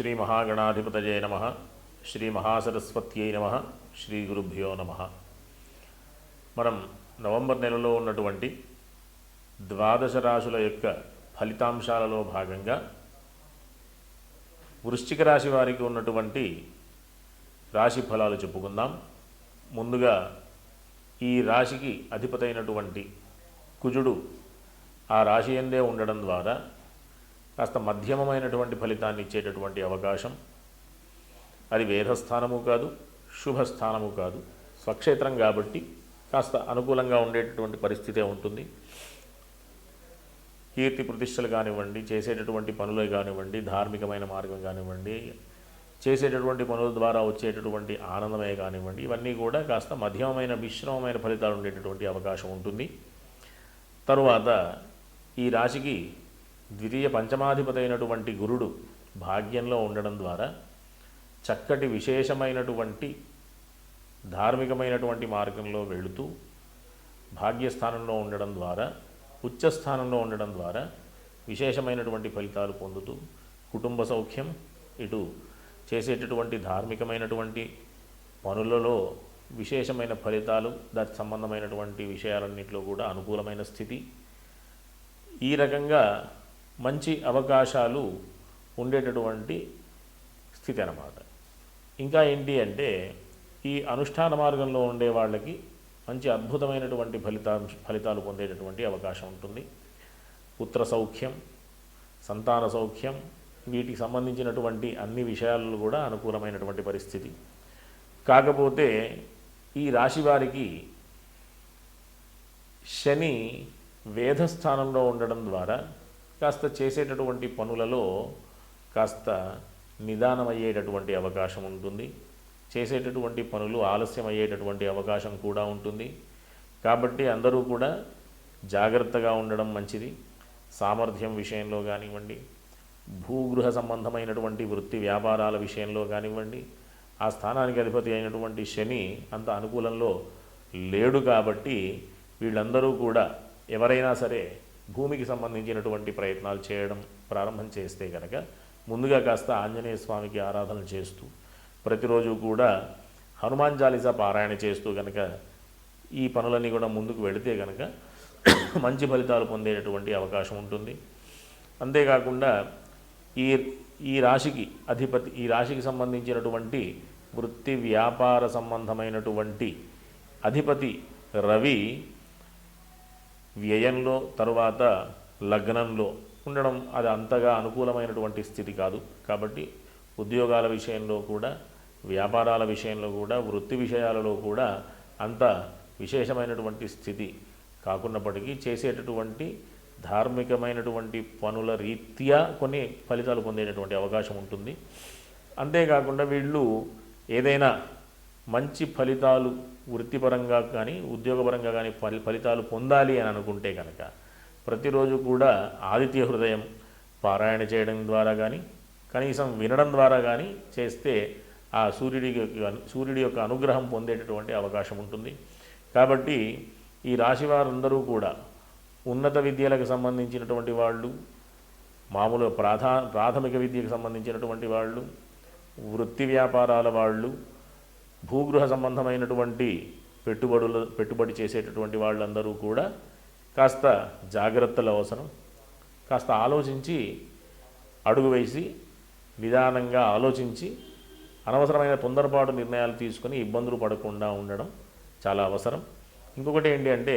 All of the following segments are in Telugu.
శ్రీ మహాగణాధిపతయే నమ. శ్రీ మహాసరస్వత్యై నమ. శ్రీ గురుభ్యో నమ. మనం నవంబర్ నెలలో ఉన్నటువంటి ద్వాదశ రాశుల యొక్క ఫలితాంశాలలో భాగంగా వృశ్చిక రాశి వారికి ఉన్నటువంటి రాశి ఫలాలు చెప్పుకుందాం. ముందుగా ఈ రాశికి అధిపతైనటువంటి కుజుడు ఆ రాశి ఎందే ఉండడం ద్వారా కాస్త మధ్యమమైనటువంటి ఫలితాన్ని ఇచ్చేటటువంటి అవకాశం. అది వేదస్థానము కాదు శుభస్థానము కాదు స్వక్షేత్రం కాబట్టి కాస్త అనుకూలంగా ఉండేటటువంటి పరిస్థితే ఉంటుంది. కీర్తి ప్రతిష్టలు కానివ్వండి చేసేటటువంటి పనులు కానివ్వండి ధార్మికమైన మార్గం కానివ్వండి చేసేటటువంటి పనుల ద్వారా వచ్చేటటువంటి ఆనందమే కానివ్వండి ఇవన్నీ కూడా కాస్త మధ్యమమైన మిశ్రమమైన ఫలితాలు ఉండేటటువంటి అవకాశం ఉంటుంది. తరువాత ఈ రాశికి ద్వితీయ పంచమాధిపతి అయినటువంటి గురుడు భాగ్యంలో ఉండడం ద్వారా చక్కటి విశేషమైనటువంటి ధార్మికమైనటువంటి మార్గంలో వెళుతూ భాగ్యస్థానంలో ఉండడం ద్వారా ఉచ్చస్థానంలో ఉండడం ద్వారా విశేషమైనటువంటి ఫలితాలు పొందుతూ కుటుంబ సౌఖ్యం ఇటు చేసేటటువంటి ధార్మికమైనటువంటి పనులలో విశేషమైన ఫలితాలు దానికి సంబంధమైనటువంటి విషయాలన్నింటిలో కూడా అనుకూలమైన స్థితి. ఈ రకంగా మంచి అవకాశాలు ఉండేటటువంటి స్థితి అన్నమాట. ఇంకా ఏంటి అంటే ఈ అనుష్ఠాన మార్గంలో ఉండే వాళ్ళకి మంచి అద్భుతమైనటువంటి ఫలితా ఫలితాలు పొందేటటువంటి అవకాశం ఉంటుంది. పుత్ర సౌఖ్యం సంతాన సౌఖ్యం వీటికి సంబంధించినటువంటి అన్ని విషయాలు కూడా అనుకూలమైనటువంటి పరిస్థితి. కాకపోతే ఈ రాశి వారికి శని వేధస్థానంలో ఉండడం ద్వారా కాస్త చేసేటటువంటి పనులలో కాస్త నిదానమయ్యేటటువంటి అవకాశం ఉంటుంది. చేసేటటువంటి పనులు ఆలస్యం అయ్యేటటువంటి అవకాశం కూడా ఉంటుంది. కాబట్టి అందరూ కూడా జాగ్రత్తగా ఉండడం మంచిది. సామర్థ్యం విషయంలో కానివ్వండి భూగృహ సంబంధమైనటువంటి వృత్తి వ్యాపారాల విషయంలో కానివ్వండి ఆ స్థానానికి అధిపతి అయినటువంటి శని అంత అనుకూలంలో లేడు కాబట్టి వీళ్ళందరూ కూడా ఎవరైనా సరే భూమికి సంబంధించినటువంటి ప్రయత్నాలు చేయడం ప్రారంభం చేస్తే కనుక ముందుగా కాస్త ఆంజనేయ స్వామికి ఆరాధన చేస్తూ ప్రతిరోజు కూడా హనుమాన్ చాలీసా పారాయణ చేస్తూ కనుక ఈ పనులన్నీ కూడా ముందుకు వెళితే కనుక మంచి ఫలితాలు పొందేటటువంటి అవకాశం ఉంటుంది. అంతేకాకుండా ఈ ఈ రాశికి అధిపతి ఈ రాశికి సంబంధించినటువంటి వృత్తి వ్యాపార సంబంధమైనటువంటి అధిపతి రవి వ్యయంలో తరువాత లగ్నంలో ఉండడం అది అంతగా అనుకూలమైనటువంటి స్థితి కాదు. కాబట్టి ఉద్యోగాల విషయంలో కూడా వ్యాపారాల విషయంలో కూడా వృత్తి విషయాలలో కూడా అంత విశేషమైనటువంటి స్థితి కాకున్నప్పటికీ చేసేటటువంటి ధార్మికమైనటువంటి పనుల రీత్యా కొన్ని ఫలితాలు పొందేటటువంటి అవకాశం ఉంటుంది. అంతేకాకుండా వీళ్ళు ఏదైనా మంచి ఫలితాలు వృత్తిపరంగా కానీ ఉద్యోగపరంగా కానీ ఫలి ఫలితాలు పొందాలి అని అనుకుంటే కనుక ప్రతిరోజు కూడా ఆదిత్య హృదయం పారాయణ చేయడం ద్వారా కానీ కనీసం వినడం ద్వారా కానీ చేస్తే ఆ సూర్యుడి యొక్క సూర్యుడి యొక్క అనుగ్రహం పొందేటటువంటి అవకాశం ఉంటుంది. కాబట్టి ఈ రాశి వారందరూ కూడా ఉన్నత విద్యలకు సంబంధించినటువంటి వాళ్ళు మామూలు ప్రాధా ప్రాథమిక విద్యకు సంబంధించినటువంటి వాళ్ళు వృత్తి వ్యాపారాల వాళ్ళు భూగృహ సంబంధమైనటువంటి పెట్టుబడులు పెట్టుబడి చేసేటటువంటి వాళ్ళందరూ కూడా కాస్త జాగ్రత్తలు అవసరం. కాస్త ఆలోచించి అడుగు వేసి నిదానంగా ఆలోచించి అనవసరమైన తొందరపాటు నిర్ణయాలు తీసుకొని ఇబ్బందులు పడకుండా ఉండడం చాలా అవసరం. ఇంకొకటి ఏంటి అంటే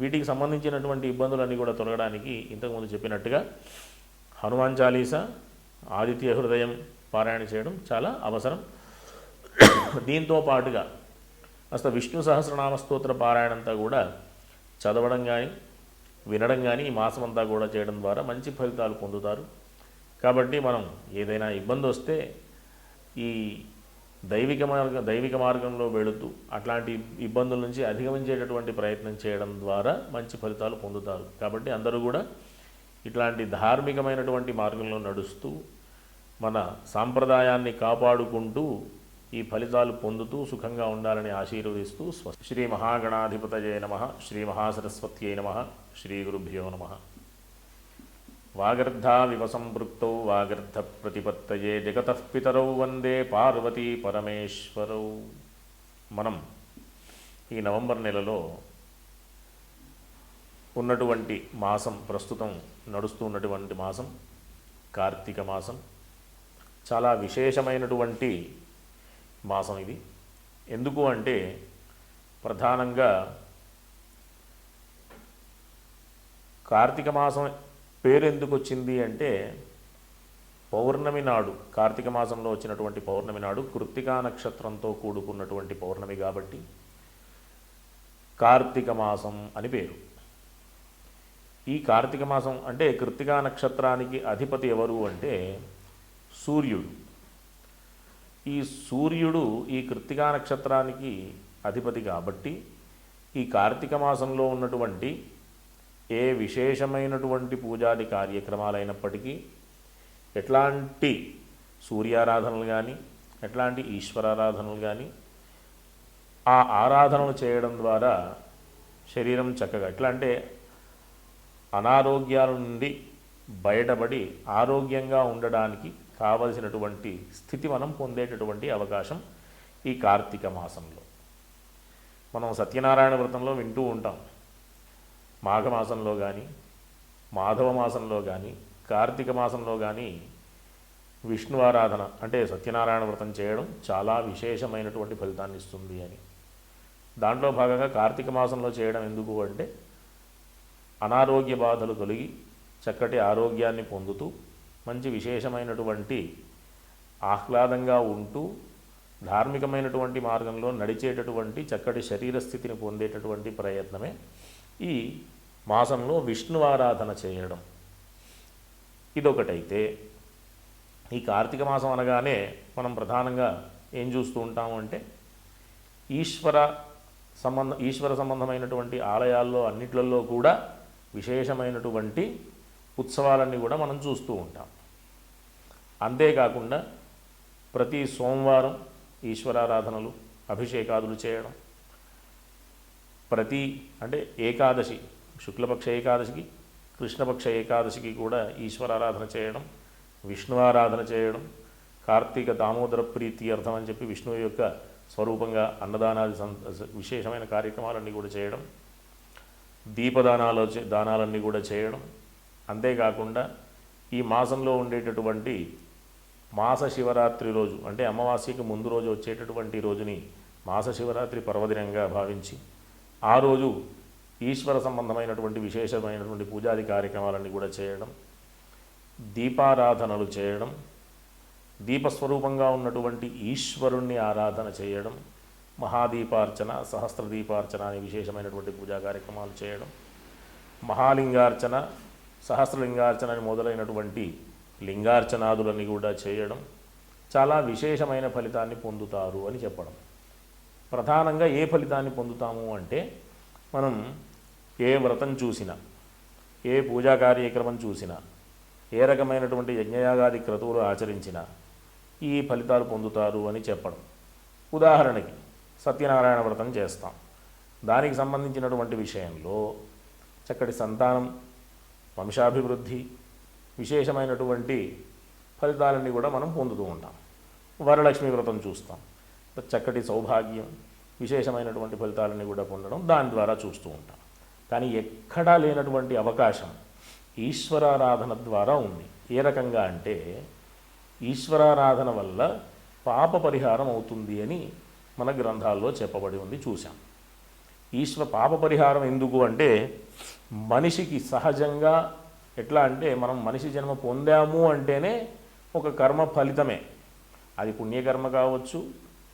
వీటికి సంబంధించినటువంటి ఇబ్బందులన్నీ కూడా తొలగడానికి ఇంతకుముందు చెప్పినట్టుగా హనుమాన్ చాలీసా ఆదిత్య హృదయం పారాయణ చేయడం చాలా అవసరం. దీంతో పాటుగా అసలు విష్ణు సహస్రనామ స్తోత్ర పారాయణంతా కూడా చదవడం కానీ వినడం కానీ ఈ మాసం అంతా కూడా చేయడం ద్వారా మంచి ఫలితాలు పొందుతారు. కాబట్టి మనం ఏదైనా ఇబ్బంది వస్తే ఈ దైవిక మార్గ దైవిక మార్గంలో వెళుతూ అట్లాంటి ఇబ్బందుల నుంచి అధిగమించేటటువంటి ప్రయత్నం చేయడం ద్వారా మంచి ఫలితాలు పొందుతారు. కాబట్టి అందరూ కూడా ఇట్లాంటి ధార్మికమైనటువంటి మార్గంలో నడుస్తూ మన సాంప్రదాయాన్ని కాపాడుకుంటూ ఈ ఫలితాలు పొందుతూ సుఖంగా ఉండాలని ఆశీర్వదిస్తూ స్వ శ్రీ మహాగణాధిపతయే నమ శ్రీ మహాసరస్వత్యై నమ శ్రీ గురుభ్యో నమ. వాగర్ధావివ సంపృక్తౌ వాగర్ధ ప్రతిపత్తయే జగతః పితరౌ వందే పార్వతీ పరమేశ్వరౌ. మనం ఈ నవంబర్ నెలలో ఉన్నటువంటి మాసం ప్రస్తుతం నడుస్తూ ఉన్నటువంటి మాసం కార్తీక మాసం చాలా విశేషమైనటువంటి మాసం ఇది. ఎందుకు అంటే ప్రధానంగా కార్తీక మాసం పేరు ఎందుకు వచ్చింది అంటే పౌర్ణమి నాడు కార్తీక మాసంలో వచ్చినటువంటి పౌర్ణమి నాడు కృత్తికా నక్షత్రంతో కూడుకున్నటువంటి పౌర్ణమి కాబట్టి కార్తీక మాసం అని పేరు. ఈ కార్తీక మాసం అంటే కృత్తికా నక్షత్రానికి అధిపతి ఎవరు అంటే సూర్యుడు. ఈ సూర్యుడు ఈ కృత్తికా నక్షత్రానికి అధిపతి కాబట్టి ఈ కార్తీక మాసంలో ఉన్నటువంటి ఏ విశేషమైనటువంటి పూజాది కార్యక్రమాలైనప్పటికీ ఎట్లాంటి సూర్యారాధనలు కానీ ఎట్లాంటి ఈశ్వరారాధనలు కానీ ఆ ఆరాధనలు చేయడం ద్వారా శరీరం చక్కగా ఎట్లా అంటే అనారోగ్యాల నుండి బయటపడి ఆరోగ్యంగా ఉండడానికి కావలసినటువంటి స్థితి మనం పొందేటటువంటి అవకాశం ఈ కార్తీక మాసంలో. మనం సత్యనారాయణ వ్రతంలో వింటూ ఉంటాం. మాఘమాసంలో కానీ మాధవ మాసంలో కానీ కార్తీక మాసంలో కానీ విష్ణు ఆరాధన అంటే సత్యనారాయణ వ్రతం చేయడం చాలా విశేషమైనటువంటి ఫలితాన్ని ఇస్తుంది అని. దాంట్లో భాగంగా కార్తీక మాసంలో చేయడం ఎందుకు అంటే అనారోగ్య బాధలు తొలగి చక్కటి ఆరోగ్యాన్ని పొందుతూ మంచి విశేషమైనటువంటి ఆహ్లాదంగా ఉంటూ ధార్మికమైనటువంటి మార్గంలో నడిచేటటువంటి చక్కటి శరీర స్థితిని పొందేటటువంటి ప్రయత్నమే ఈ మాసంలో విష్ణు ఆరాధన చేయడం. ఇదొకటైతే ఈ కార్తీక మాసం అనగానే మనం ప్రధానంగా ఏం చూస్తూ ఉంటాము అంటే ఈశ్వర సంబంధ ఈశ్వర సంబంధమైనటువంటి ఆలయాల్లో అన్నిట్లలో కూడా విశేషమైనటువంటి ఉత్సవాలన్నీ కూడా మనం చూస్తూ ఉంటాం. అంతేకాకుండా ప్రతి సోమవారం ఈశ్వరారాధనలు అభిషేకాదులు చేయడం. ప్రతి అంటే ఏకాదశి శుక్లపక్ష ఏకాదశికి కృష్ణపక్ష ఏకాదశికి కూడా ఈశ్వరారాధన చేయడం విష్ణు ఆరాధన చేయడం కార్తీక దామోదర ప్రీతి అర్థం అని చెప్పి విష్ణువు యొక్క స్వరూపంగా అన్నదానాది విశేషమైన కార్యక్రమాలన్నీ కూడా చేయడం. దీపదానాలు దానాలన్నీ కూడా చేయడం. అంతేకాకుండా ఈ మాసంలో ఉండేటటువంటి మాస శివరాత్రి రోజు అంటే అమావాస్యకి ముందు రోజు వచ్చేటటువంటి రోజుని మాస శివరాత్రి పర్వదినంగా భావించి ఆ రోజు ఈశ్వర సంబంధమైనటువంటి విశేషమైనటువంటి పూజాది కార్యక్రమాలన్నీ కూడా చేయడం దీపారాధనలు చేయడం దీపస్వరూపంగా ఉన్నటువంటి ఈశ్వరుణ్ణి ఆరాధన చేయడం మహాదీపార్చన సహస్ర దీపార్చన అనే విశేషమైనటువంటి పూజా కార్యక్రమాలు చేయడం మహాలింగార్చన సహస్రలింగార్చన అని మొదలైనటువంటి లింగార్చనాదులని కూడా చేయడం చాలా విశేషమైన ఫలితాన్ని పొందుతారు అని చెప్పడం. ప్రధానంగా ఏ ఫలితాన్ని పొందుతాము అంటే మనం ఏ వ్రతం చూసినా ఏ పూజా కార్యక్రమం చూసినా ఏ రకమైనటువంటి యజ్ఞయాగాది క్రతువులు ఆచరించినా ఈ ఫలితాలు పొందుతారు అని చెప్పడం. ఉదాహరణకి సత్యనారాయణ వ్రతం చేస్తాం. దానికి సంబంధించినటువంటి విషయంలో చక్కటి సంతానం వంశాభివృద్ధి విశేషమైనటువంటి ఫలితాలన్నీ కూడా మనం పొందుతూ ఉంటాం. వరలక్ష్మి వ్రతం చూస్తాం. చక్కటి సౌభాగ్యం విశేషమైనటువంటి ఫలితాలన్నీ కూడా పొందడం దాని ద్వారా చూస్తూ ఉంటాం. కానీ ఎక్కడా లేనటువంటి అవకాశం ఈశ్వరారాధన ద్వారా ఉంది. ఏ రకంగా అంటే ఈశ్వరారాధన వల్ల పాప పరిహారం అవుతుంది అని మన గ్రంథాల్లో చెప్పబడి ఉంది చూశాం. ఈశ్వర పాప పరిహారం ఎందుకు అంటే మనిషికి సహజంగా ఎట్లా అంటే మనం మనిషి జన్మ పొందాము అంటేనే ఒక కర్మ ఫలితమే. అది పుణ్యకర్మ కావచ్చు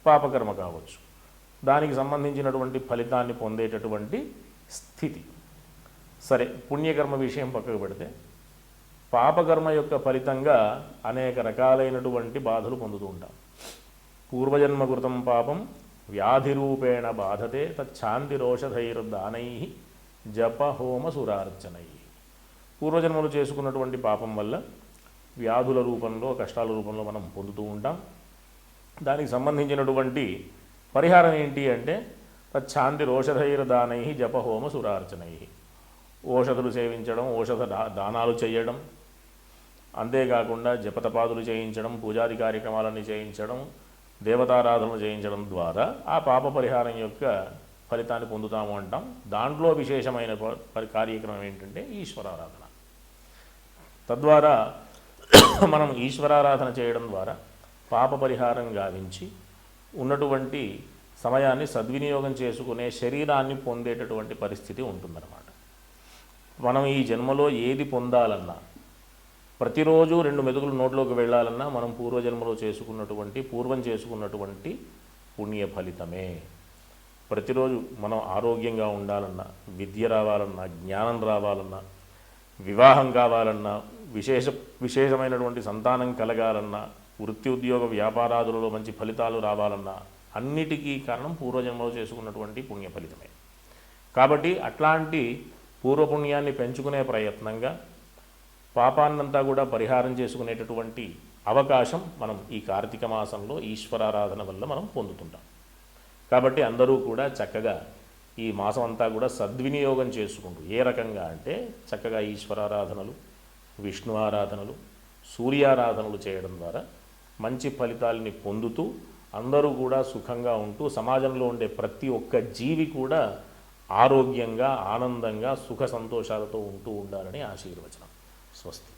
పాపకర్మ కావచ్చు. దానికి సంబంధించినటువంటి ఫలితాన్ని పొందేటటువంటి స్థితి. సరే పుణ్యకర్మ విషయం పక్కకు పెడితే పాపకర్మ యొక్క ఫలితంగా అనేక రకాలైనటువంటి బాధలు పొందుతూ ఉంటాం. పూర్వజన్మ కృతం పాపం వ్యాధి రూపేణ బాధతే తచ్చాంతిరోషధైర్దానై జప సురార్చనై పూర్వజన్మలు చేసుకున్నటువంటి పాపం వల్ల వ్యాధుల రూపంలో కష్టాల రూపంలో మనం పొందుతూ ఉంటాం. దానికి సంబంధించినటువంటి పరిహారం ఏంటి అంటే తచ్చాంతి రోషధైర్దానై జపహోమ సురార్చనై ఓషధులు సేవించడం ఓషధ దా- దానాలు చేయడం అంతేకాకుండా జపతపాదులు చేయించడం పూజాది కార్యక్రమాలన్నీ చేయించడం దేవతారాధనలు చేయించడం ద్వారా ఆ పాప పరిహారం యొక్క ఫలితాన్ని పొందుతాము అంటాం. దాంట్లో విశేషమైన ప- పరి- కార్యక్రమం ఏంటంటే ఈశ్వరారాధన. తద్వారా మనం ఈశ్వరారాధన చేయడం ద్వారా పాప పరిహారం గావించి ఉన్నటువంటి సమయాన్ని సద్వినియోగం చేసుకునే శరీరాన్ని పొందేటటువంటి పరిస్థితి ఉంటుందన్నమాట. మనం ఈ జన్మలో ఏది పొందాలన్నా ప్రతిరోజు రెండు మెతుకులు నోట్లోకి వెళ్ళాలన్నా మనం పూర్వజన్మలో చేసుకున్నటువంటి పూర్వం చేసుకున్నటువంటి పుణ్య ఫలితమే. ప్రతిరోజు మనం ఆరోగ్యంగా ఉండాలన్నా విద్య రావాలన్నా జ్ఞానం రావాలన్నా వివాహం కావాలన్నా విశేష విశేషమైనటువంటి సంతానం కలగాలన్నా వృత్తి ఉద్యోగ వ్యాపారాదులలో మంచి ఫలితాలు రావాలన్నా అన్నిటికీ కారణం పూర్వజన్మలో చేసుకున్నటువంటి పుణ్య ఫలితమే. కాబట్టి అట్లాంటి పూర్వపుణ్యాన్ని పెంచుకునే ప్రయత్నంగా పాపాన్నంతా కూడా పరిహారం చేసుకునేటటువంటి అవకాశం మనం ఈ కార్తీక మాసంలో ఈశ్వరారాధన వల్ల మనం పొందుతుంటాం. కాబట్టి అందరూ కూడా చక్కగా ఈ మాసం అంతా కూడా సద్వినియోగం చేసుకుంటూ ఏ రకంగా అంటే చక్కగా ఈశ్వరారాధనలు విష్ణు ఆరాధనలు సూర్యారాధనలు చేయడం ద్వారా మంచి ఫలితాలని పొందుతూ అందరూ కూడా సుఖంగా ఉంటూ సమాజంలో ఉండే ప్రతి ఒక్క జీవి కూడా ఆరోగ్యంగా ఆనందంగా సుఖ సంతోషాలతో ఉంటూ ఉండాలని ఆశీర్వచనం. ಸ್ವಸ್ತಿ